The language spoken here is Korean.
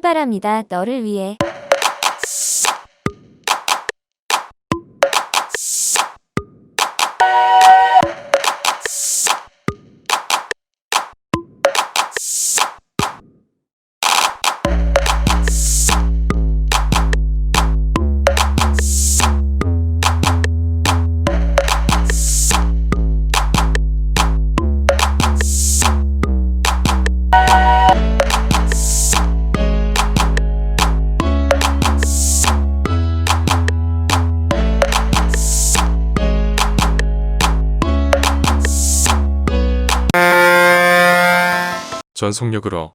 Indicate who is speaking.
Speaker 1: 출발합니다. 너를 위해.
Speaker 2: 전속력으로.